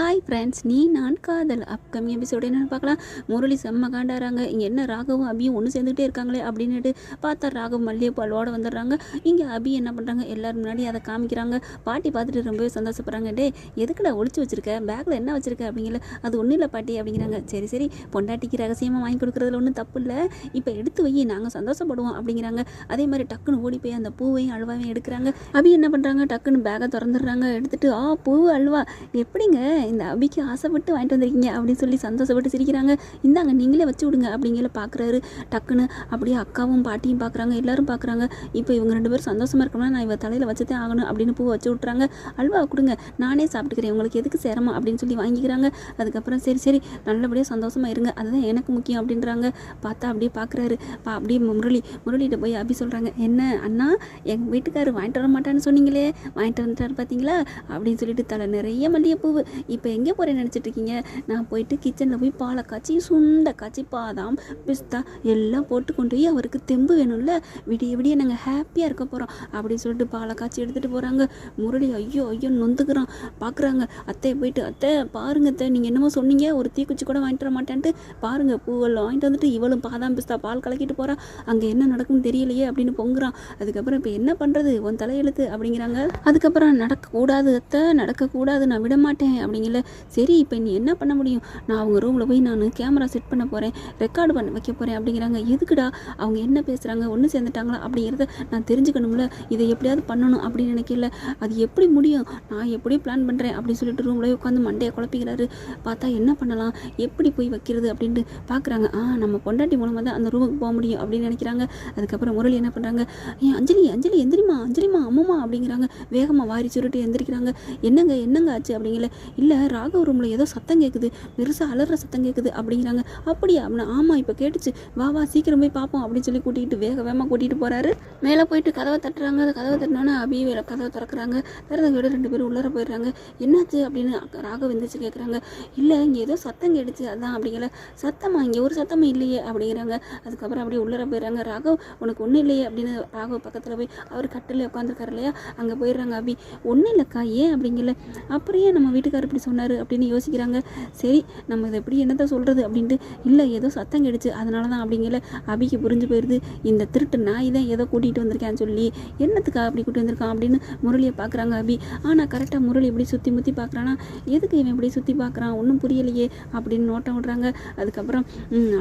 Hi friends நீ நான் காதல். அப்கமிங் எபிசோடு என்னென்னு பார்க்கலாம். முரளி செம்ம காண்டாராங்க இங்கே என்ன ராகவும் அபியும் ஒன்று சேர்ந்துக்கிட்டே இருக்காங்களே அப்படின்னுட்டு பார்த்தா ராகவ் மல்லிகைப்பூ அல்வாட வந்துடுறாங்க. இங்கே அபி என்ன பண்ணுறாங்க எல்லோரும் முன்னாடி அதை காமிக்கிறாங்க. பாட்டி பார்த்துட்டு ரொம்பவே சந்தோஷப்படுறாங்க. டே எதுக்குடா ஒழிச்சு வச்சிருக்க? பேக்கில் என்ன வச்சுருக்க அப்படிங்கல. அது ஒன்றும் இல்லை பாட்டி அப்படிங்கிறாங்க. சரி சரி. பொண்டாட்டிக்கு ரகசியமாக வாங்கி கொடுக்குறதுல ஒன்றும் தப்பு இல்லை. இப்போ எடுத்து வை நாங்கள் சந்தோஷப்படுவோம் அப்படிங்கிறாங்க. அதே மாதிரி டக்குன்னு ஓடி போய் அந்த பூவையும் அல்வாவையும் எடுக்கிறாங்க. அபி என்ன பண்ணுறாங்க டக்குன்னு பேக்கை திறந்துடுறாங்க. எடுத்துகிட்டு ஆ பூ அல்வா. எப்படிங்க? இந்த அபிக்கு ஆசைப்பட்டு வாங்கிட்டு வந்திருக்கீங்க அப்படின்னு சொல்லி சந்தோஷப்பட்டு சிரிக்கிறாங்க. இந்தாங்க நீங்களே வச்சு விடுங்க அப்படிங்கிற பார்க்குறாரு டக்குன்னு அப்படியே அக்காவும் பாட்டியும் பார்க்குறாங்க எல்லாரும் பார்க்குறாங்க இப்போ இவங்க ரெண்டு பேரும் சந்தோஷமாக இருக்கணும்னா நான் இவ தலையில் வச்சுதான் ஆகணும் அப்படின்னு பூ வச்சு விட்றாங்க அல்வா கொடுங்க நானே சாப்பிட்டுக்கிறேன். உங்களுக்கு எதுக்கு சிரமம் அப்படின்னு சொல்லி வாங்கிக்கிறாங்க. அதுக்கப்புறம் சரி சரி நல்லபடியாக சந்தோஷமாக இருங்க. அதுதான் எனக்கு முக்கியம் அப்படின்றாங்க. பார்த்தா அப்படியே பார்க்குறாரு பா அப்படியே முரளி முரளிகிட்ட போய் அப்படி சொல்கிறாங்க என்ன அண்ணா எங்கள் வீட்டுக்காரர் வாங்கிட்டு வர மாட்டான்னு சொன்னீங்களே? வாங்கிட்டு வந்துட்டார் பார்த்தீங்களா அப்படின்னு சொல்லிட்டு தலை நிறைய மல்லிகைப்பூவு. இப்போ இப்போ எங்கே போகிறேன்னு நினச்சிட்டு இருக்கீங்க நான் போயிட்டு கிச்சனில் போய் பாலை காய்ச்சி சுண்டை காய்ச்சி பாதாம் பிஸ்தா எல்லாம் போட்டு கொண்டு போய் அவருக்கு தெம்பு வேணும்ல? விடிய விடிய நாங்கள் ஹாப்பியாக இருக்க போகிறோம் அப்படின்னு சொல்லிட்டு பாலை காய்ச்சி எடுத்துகிட்டு போகிறாங்க முரளி ஐயோ ஐயோ நொந்துக்கிறான். பார்க்குறாங்க அத்தையை போயிட்டு அத்தை பாருங்க அத்தை நீங்கள் என்னமோ சொன்னீங்க. ஒரு தீக்குச்சி கூட வாங்கிட்டு வர மாட்டேன்ட்டு. பாருங்க பூவெல்லாம் வாங்கிட்டு வந்துட்டு இவளும் பாதாம் பிஸ்தா பால் கலக்கிட்டு போகிறா அங்கே என்ன நடக்கும்னு தெரியலையே அப்படின்னு பொங்குறான். அதுக்கப்புறம் இப்போ என்ன பண்ணுறது உன் தலையெழுத்து அப்படிங்கிறாங்க. அதுக்கப்புறம் நடக்கக்கூடாது அத்தை நடக்கக்கூடாது. நான் விட மாட்டேன் அப்படின்னு சொன்னீங்கல்ல? சரி இப்போ நீ என்ன பண்ண முடியும்? நான் அவங்க ரூமில் போய் நான் கேமரா செட் பண்ண போகிறேன் ரெக்கார்டு பண்ண வைக்க போகிறேன் அப்படிங்கிறாங்க. எதுக்குடா? அவங்க என்ன பேசுகிறாங்க ஒன்று சேர்ந்துட்டாங்களா? அப்படிங்கிறத நான் தெரிஞ்சுக்கணும்ல. இதை எப்படியாவது பண்ணணும் அப்படின்னு நினைக்கல. அது எப்படி முடியும்? நான் எப்படி பிளான் பண்ணுறேன் அப்படின்னு சொல்லிட்டு ரூமில் உட்காந்து மண்டையை குழப்பிக்கிறாரு. பார்த்தா என்ன பண்ணலாம்? எப்படி போய் வைக்கிறது? அப்படின்ட்டு பார்க்குறாங்க. ஆ நம்ம பொண்டாட்டி மூலமாக தான் அந்த ரூமுக்கு போக முடியும் அப்படின்னு நினைக்கிறாங்க. அதுக்கப்புறம் முரளி என்ன பண்ணுறாங்க ஏன் அஞ்சலி அஞ்சலி எந்திரிமா அஞ்சலிமா அம்மம்மா அப்படிங்கிறாங்க. வேகமாக வாரி சுருட்டு எந்திரிக்கிறாங்க. என்னங்க என்னங்க ஆச்சு அப்படிங்கல? இல்லை இல்லை ராகவ் ரூமில் ஏதோ சத்தம் கேட்குது பெருசாக அலற சத்தம் கேட்குது அப்படிங்கிறாங்க. அப்படியா? அப்படின்னா ஆமாம் இப்போ கேட்டுச்சு. வா வா சீக்கிரம் போய் பார்ப்போம் அப்படின்னு சொல்லி கூட்டிகிட்டு வேக வேகமாக கூட்டிகிட்டு போகிறாரு மேலே போயிட்டு கதவை தட்டுறாங்க. அதை கதவை தட்டினோன்னா அபி வேலை கதவை திறக்கிறாங்க. திறந்த வீடு ரெண்டு பேரும் உள்ளார போயிடுறாங்க. என்னாச்சு அப்படின்னு அக்கா ராகவ் எந்திரிச்சு கேட்குறாங்க இல்லை இங்கே ஏதோ சத்தம் கேட்டுச்சு. அதான் அப்படிங்கிற சத்தமாக இங்கே ஒரு சத்தமும் இல்லையே அப்படிங்கிறாங்க. அதுக்கப்புறம் அப்படியே உள்ளார போயிடுறாங்க. ராகவ் உனக்கு ஒன்றும் இல்லையே அப்படின்னு ராகவ் பக்கத்தில் போய் அவர் கட்டில் உட்காந்துருக்காரு இல்லையா? அங்கே போயிடுறாங்க அபி. ஒன்றும் இல்லைக்கா ஏன் அப்படிங்கல? அப்புறம் ஏன் நம்ம வீட்டுக்காரர் இப்படி சொன்னார் அப்படின்னு யோசிக்கிறாங்க. சரி நம்ம இதை எப்படி என்னத்தை சொல்கிறது அப்படின்ட்டு இல்லை ஏதோ சத்தம் கெடுச்சு அதனால தான் அப்படிங்கல அபிக்கு புரிஞ்சு போயிடுது இந்த திருட்டு நாய் தான் ஏதோ கூட்டிகிட்டு வந்திருக்கேன்னு சொல்லி என்னத்துக்கா அப்படி கூட்டி வந்திருக்கான் அப்படின்னு முரளியை பார்க்குறாங்க அபி. ஆனால் கரெக்டாக முரளி இப்படி சுற்றி முற்றி பார்க்குறான்னா எதுக்கு இவன் இப்படி சுற்றி பார்க்குறான்? ஒன்றும் புரியலையே அப்படின்னு நோட்டம் விடுறாங்க. அதுக்கப்புறம்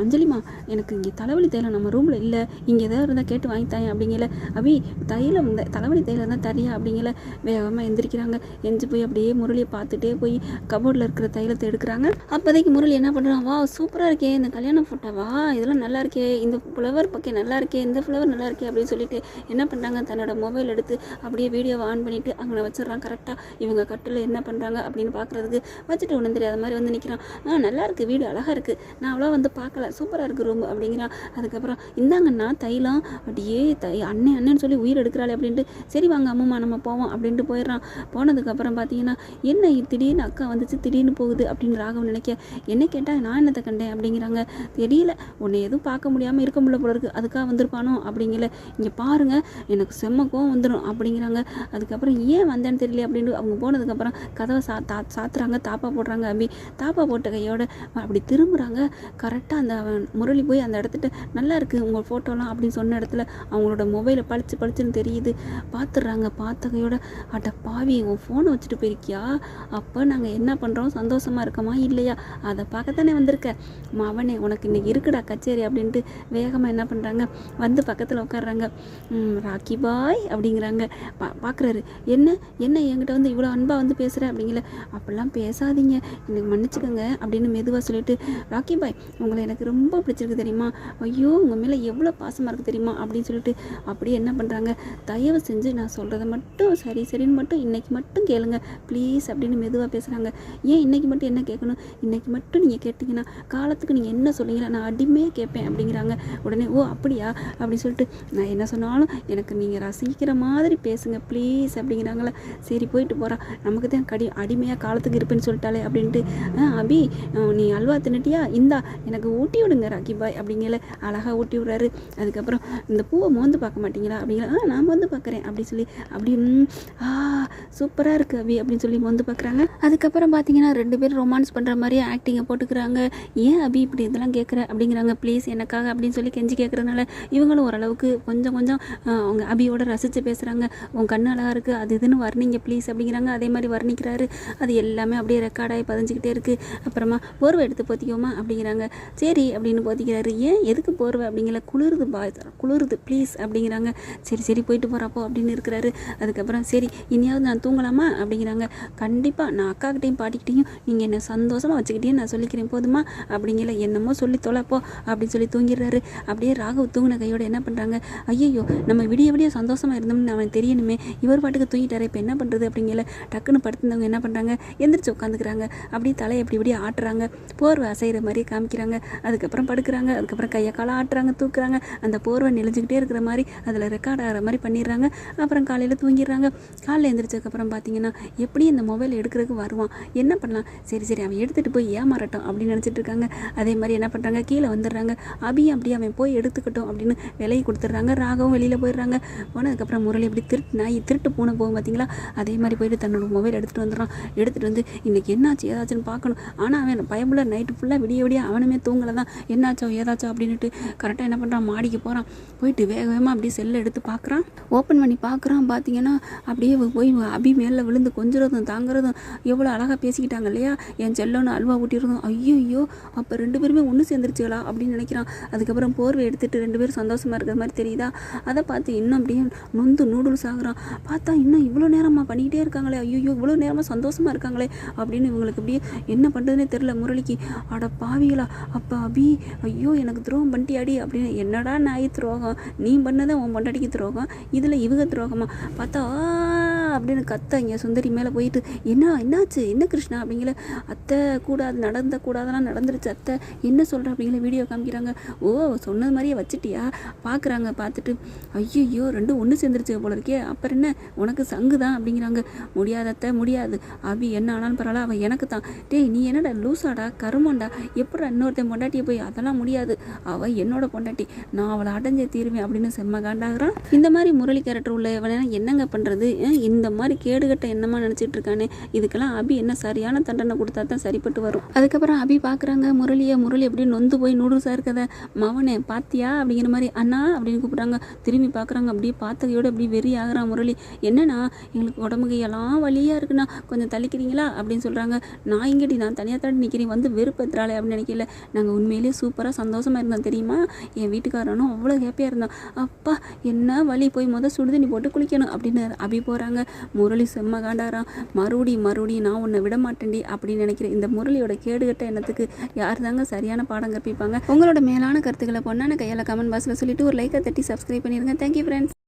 அஞ்சலிமா எனக்கு இங்கே தலைவலி தைலம் நம்ம ரூமில் இல்லை. இங்கே ஏதாவது இருந்தால் கேட்டு வாங்கித்தாயன் அப்படிங்கல. அபி தையில இந்த தலைவலி தைலம் தான் தரியா அப்படிங்கல. வேகமாக எந்திரிக்கிறாங்க. எந்திரிச்சு போய் அப்படியே முரளியை பார்த்துட்டே போய் கபோர்டில் இருக்கிற தைலத்தை எடுக்கிறாங்க. அப்போதைக்கு முரளி என்ன பண்ணுறான் வா சூப்பராக இருக்கே இந்த கல்யாண ஃபோட்டோவா இதெல்லாம் நல்லா இருக்கே இந்த ஃப்ளவர் பக்கம் நல்லா இருக்கே இந்த ஃப்ளவர் நல்லா இருக்கே அப்படின்னு சொல்லிட்டு என்ன பண்ணுறாங்க தன்னோட மொபைல் எடுத்து அப்படியே வீடியோவை ஆன் பண்ணிவிட்டு அங்கே வச்சிடறான் கரெக்டாக இவங்க கட்டில் என்ன பண்ணுறாங்க அப்படின்னு பார்க்குறதுக்கு வச்சுட்டு ஒன்றும் தெரியாத மாதிரி வந்து நிற்கிறான் ஆ நல்லா இருக்குது வீடு அழகாக இருக்குது நான் அவ்வளோ வந்து பார்க்கல சூப்பராக இருக்குது ரூம் அப்படிங்கிறான் அதுக்கப்புறம் இந்தாங்கண்ணா தைலம். அப்படியே தை அண்ணன் அண்ணன்னு சொல்லி உயிர் எடுக்கிறாளே அப்படின்ட்டு சரி வாங்க அம்மா நம்ம போவோம் அப்படின்ட்டு போயிடுறான். போனதுக்கப்புறம் பார்த்தீங்கன்னா என்ன திடீர்னு அக்கா வந்துச்சு திடீர்னு போகுது அப்படின்னு ராகவன் நினைக்க என்ன கேட்டால் நான் என்னத்தை கண்டேன்? அப்படிங்கிறாங்க. தெரியல. உன்னை எதுவும் பார்க்க முடியாமல் இருக்க முடியல போல இருக்குது அதுக்காக வந்திருப்பானோ? அப்படிங்கல. இங்கே பாருங்க. எனக்கு செம்ம கோவம் வந்துடும் அப்படிங்கிறாங்க. அதுக்கப்புறம் ஏன் வந்தேன்னு தெரியல அப்படின்னு அவங்க போனதுக்கப்புறம் கதவை சா தா சாத்துறாங்க. தாப்பா போடுறாங்க. அம்பி தாப்பா போட்ட கையோட அப்படி திரும்புகிறாங்க கரெக்டாக அந்த முரளி போய் அந்த இடத்துட்ட நல்லா இருக்குது உங்கள் ஃபோட்டோலாம் அப்படின்னு சொன்ன இடத்துல அவங்களோட மொபைலை பளிச்சு பளிச்சுன்னு தெரியுது. பார்த்துடுறாங்க பார்த்த கையோட அட பாவி உன் ஃபோனை வச்சுட்டு போயிருக்கியா? அப்போ நாங்கள் என்ன பண்ணுறோம் சந்தோஷமாக இருக்கோமா இல்லையா? அதை பார்க்கத்தானே வந்திருக்க. மவனே உனக்கு இன்னைக்கு இருக்குடா கச்சேரி அப்படின்ட்டு வேகமாக என்ன பண்ணுறாங்க வந்து பக்கத்தில் உட்காடுறாங்க ராக்கி பாய் அப்படிங்கிறாங்க. பா பார்க்குறாரு என்ன? என்ன என்கிட்ட வந்து இவ்வளோ அன்பாக வந்து பேசுகிற அப்படிங்கல? அப்படிலாம் பேசாதீங்க. எனக்கு மன்னிச்சுக்கோங்க அப்படின்னு மெதுவாக சொல்லிட்டு ராக்கி பாய் உங்களை எனக்கு ரொம்ப பிடிச்சிருக்கு தெரியுமா? ஐயோ உங்கள் மேலே எவ்வளோ பாசமாக இருக்குது தெரியுமா? அப்படின்னு சொல்லிட்டு அப்படியே என்ன பண்ணுறாங்க தயவு செஞ்சு நான் சொல்கிறத மட்டும் சரி சரின்னு மட்டும் இன்னைக்கு மட்டும் கேளுங்க. ப்ளீஸ் அப்படின்னு மெதுவாக பேசுகிறாங்க ஏன் இன்னைக்கு மட்டும் என்ன கேட்கணும்? இன்னைக்கு மட்டும் நீங்கள் கேட்டிங்கன்னா காலத்துக்கு நீங்கள் என்ன சொன்னீங்கன்னா நான் அடிமையாக கேட்பேன் அப்படிங்கிறாங்க. உடனே ஓ அப்படியா? அப்படின்னு சொல்லிட்டு நான் என்ன சொன்னாலும் எனக்கு நீங்கள் ரசிக்கிற மாதிரி பேசுங்க ப்ளீஸ் அப்படிங்கிறாங்களே. சரி போயிட்டு போகிறா நமக்கு தான் கடி அடிமையாக காலத்துக்கு இருப்பேன்னு சொல்லிட்டாலே அப்படின்ட்டு. "ஆ, அபி நீ அல்வா தின்னுட்டியா? இந்தா எனக்கு ஊட்டி விடுங்க ராக்கி பாய் அப்படிங்கல. அழகாக ஊட்டி விடுறாரு. அதுக்கப்புறம் இந்த பூவை மோந்து பார்க்க மாட்டீங்களா? அப்படிங்கிற ஆ நான் மோந்து பார்க்குறேன் அப்படி சொல்லி அப்படி ஆ சூப்பராக இருக்குது அபி அப்படின்னு சொல்லி மோந்து பார்க்குறாங்க. அதுக்கப்புறம் அதுக்கப்புறம் பார்த்தீங்கன்னா ரெண்டு பேரும் ரொமான்ஸ் பண்ணுற மாதிரி ஆக்டிங்கை போட்டுக்கிறாங்க. ஏன் அபி இப்படி இதெல்லாம் கேட்குற அப்படிங்கிறாங்க. ப்ளீஸ் எனக்காக அப்படின்னு சொல்லி கெஞ்சி கேட்குறதுனால இவங்களும் ஓரளவுக்கு கொஞ்சம் கொஞ்சம் அவங்க அபியோட ரசித்து பேசுகிறாங்க உன் கண்ணு அழகாக இருக்குது அது இதுன்னு வர்ணிங்க ப்ளீஸ் அப்படிங்கிறாங்க. அதே மாதிரி வர்ணிக்கிறாரு. அது எல்லாமே அப்படியே ரெக்கார்டாகி பதிஞ்சுக்கிட்டே இருக்குது அப்புறமா போர்வை எடுத்து போத்திக்கோமா அப்படிங்கிறாங்க. சரி அப்படின்னு போத்திக்கிறாரு. ஏன் எதுக்கு போர்வை அப்படிங்கிற குளிருது பா குளிருது ப்ளீஸ் அப்படிங்கிறாங்க. சரி சரி போயிட்டு போகிறப்போ அப்படின்னு இருக்கிறாரு. அதுக்கப்புறம் சரி இனியாவது நான் தூங்கலாமா அப்படிங்கிறாங்க. கண்டிப்பாக நான் அக்காக்கிட்டையும் பாட்டிக்கிட்டையும் நீங்கள் என்னை சந்தோஷமாக வச்சுக்கிட்டேன்னு நான் சொல்லிக்கிறேன். போதுமா? அப்படிங்கிற என்னமோ சொல்லி தொலைப்போ அப்படின்னு சொல்லி தூங்கிடுறாரு. அப்படியே ராகவ் தூங்கின கையோட என்ன பண்ணுறாங்க ஐயோ நம்ம விடிய விடிய சந்தோஷமாக இருந்தோம்னு அவன் தெரியணுமே. இவர் பாட்டுக்கு தூங்கிட்டாரு இப்போ என்ன பண்ணுறது அப்படிங்கிற டக்குன்னு படுத்திருந்தவங்க என்ன பண்ணுறாங்க எந்திரிச்சு உட்காந்துக்கிறாங்க. அப்படியே தலையை இப்படி இப்படி ஆட்டுறாங்க. போர்வை அசைகிற மாதிரி காமிக்கிறாங்க. அதுக்கப்புறம் படுக்கிறாங்க. அதுக்கப்புறம் கையை காலை ஆட்டுறாங்க தூக்குறாங்க. அந்த போர்வை நெளிஞ்சிக்கிட்டே இருக்கிற மாதிரி அதில் ரெக்கார்ட் ஆகிற மாதிரி பண்ணிடுறாங்க. அப்புறம் காலையில் தூங்கிடுறாங்க. காலையில் எந்திரிச்சதுக்கப்புறம் பார்த்தீங்கன்னா எப்படி இந்த மொபைல் எடுக்கிறதுக்கு வரும் பண்ணுவான் என்ன பண்ணலாம்? சரி சரி அவன் எடுத்துகிட்டு போய் ஏமாறட்டும் அப்படின்னு நினச்சிட்டு இருக்காங்க. அதே மாதிரி என்ன பண்ணுறாங்க கீழே வந்துடுறாங்க. அபி அப்படியே அவன் போய் எடுத்துக்கட்டும் அப்படின்னு விலையை கொடுத்துட்றாங்க. ராகவும் வெளியில் போயிடுறாங்க. போனதுக்கப்புறம் முரளி இப்படி திருட்டு நாய் திருட்டு பூனை போகும் பார்த்தீங்களா அதே மாதிரி போயிட்டு தன்னோட மொபைல் எடுத்துகிட்டு வந்துடுறான். எடுத்துகிட்டு வந்து இன்றைக்கி என்னாச்சு? ஏதாச்சுன்னு பார்க்கணும். ஆனால் அவன் பயமுள்ள நைட்டு ஃபுல்லாக விடிய விடிய அவனுமே தூங்கலை தான் என்னாச்சோ? ஏதாச்சோ? அப்படின்னுட்டு கரெக்டாக என்ன பண்ணுறான் மாடிக்கு போகிறான் போயிட்டு வேக வேகமாக அப்படியே செல்லை எடுத்து பார்க்குறான் ஓப்பன் பண்ணி பார்க்குறான் பார்த்தீங்கன்னா அப்படியே போய் அபி மேலே விழுந்து கொஞ்சம் தாங்குறதும் எவ்வளோ அழகாக பேசிக்கிட்டாங்க இல்லையா என் செல்லோன்னு அல்வா ஊட்டியிருந்தோம். ஐயோ அப்போ ரெண்டு பேருமே ஒன்று சேர்ந்துருச்சுகளா? அப்படின்னு நினைக்கிறான். அதுக்கப்புறம் போர்வை எடுத்துகிட்டு ரெண்டு பேரும் சந்தோஷமாக இருக்கிற மாதிரி தெரியுதா? அதை பார்த்து இன்னும் அப்படியே நொந்து நூடுல்ஸ் ஆகுறான் பார்த்தா இன்னும் இவ்வளோ நேரமாக பண்ணிக்கிட்டே இருக்காங்களே. ஐயோ இவ்வளோ நேரமாக சந்தோஷமாக இருக்காங்களே அப்படின்னு இவங்களுக்கு அப்படியே என்ன பண்ணுறதுனே தெரில முரளிக்கு. அட பாவிகளா அப்பா அபி ஐயோ எனக்கு துரோகம் பண்ணிட்டியாடி அப்படின்னு என்னடா நாய் துரோகம்? நீ பண்ணதை உன் பொண்டாட்டிக்கு துரோகம். இதில் இவங்க துரோகமாக பார்த்தா அப்படின்னு அப்படின்னு இங்கே சுந்தரி மேலே போயிட்டு என்ன என்னாச்சு? என்ன கிருஷ்ணா? அப்படிங்கிற அத்தை கூடாது நடந்த கூடாதெல்லாம் நடந்துருச்சு அத்தை. என்ன சொல்கிற அப்படிங்கிற வீடியோ காமிக்கிறாங்க. ஓ சொன்னது மாதிரியே வச்சுட்டியா? பார்க்குறாங்க பார்த்துட்டு ஐயோ ரெண்டும் ஒன்று சேர்ந்துருச்சு போல இருக்கே. அப்புறம் என்ன? உனக்கு சங்கு தான்? அப்படிங்கிறாங்க. முடியாத அத்தை முடியாது. அபி என்ன ஆனாலும் பரவாயில்ல அவன் எனக்கு தான். டேய் நீ என்னடா லூசாடா? கருமாண்டா? எப்படி இன்னொருத்தன் பொண்டாட்டியை போய் அதெல்லாம் முடியாது? அவள் என்னோட பொண்டாட்டி. நான் அவளை அடைஞ்சே தீருவேன் அப்படின்னு செம்ம காண்டாகிறான். இந்த மாதிரி முரளி கேரக்டர் உள்ள என்னங்க பண்ணுறது இந்த மாதிரி கேடுகட்ட என்னமா நினச்சிட்டு இருக்கானே இதுக்கெல்லாம் அபி என்ன சரியான தண்டனை கொடுத்தா தான் சரிப்பட்டு வரும். அதுக்கப்புறம் அபி பார்க்குறாங்க முரளியை முரளி எப்படி நொந்து போய் நூடுல்ஸாக இருக்கத? மவனே பாத்தியா? அப்படிங்கிற மாதிரி அண்ணா அப்படின்னு கூப்பிட்றாங்க. திரும்பி பார்க்குறாங்க அப்படியே பார்த்ததையோட அப்படியே வெறி ஆகுறான் முரளி. என்னண்ணா எங்களுக்கு உடம்புக்கு எல்லாம் வலியாக இருக்குண்ணா. கொஞ்சம் தள்ளிக்கிறீங்களா? அப்படின்னு சொல்கிறாங்க நான் இங்கேடி நான் தனியாக தாண்டி நிற்கிறேன் வந்து வெறுப்பத்துறாளே அப்படின்னு நினைக்கல. நாங்கள் உண்மையிலேயே சூப்பராக சந்தோஷமாக இருந்தோம் தெரியுமா? என் வீட்டுக்காரனும் அவ்வளோ ஹாப்பியாக இருந்தான். அப்பா என்ன வலி? போய் மொதல் சுடுதண்ணி போட்டு குளிக்கணும் அப்படின்னு அபி போகிறாங்க முரளி செம்ம காண்டாரா? மறுபடி மறுபடி நான் உன்னை விட மாட்டேன்டி அப்படின்னு நினைக்கிறேன் இந்த முரளியோட கேடுகட்ட எண்ணத்துக்கு யார் தாங்க சரியான பாடம் கற்பிப்பாங்க? உங்களோட மேலான கருத்துக்களை பொண்ணான கையால் கமெண்ட் பாக்ஸில் சொல்லிட்டு ஒரு லைக்கை தட்டி சப்ஸ்கிரைப் பண்ணிடுங்க தேங்க்யூ ஃப்ரெண்ட்ஸ்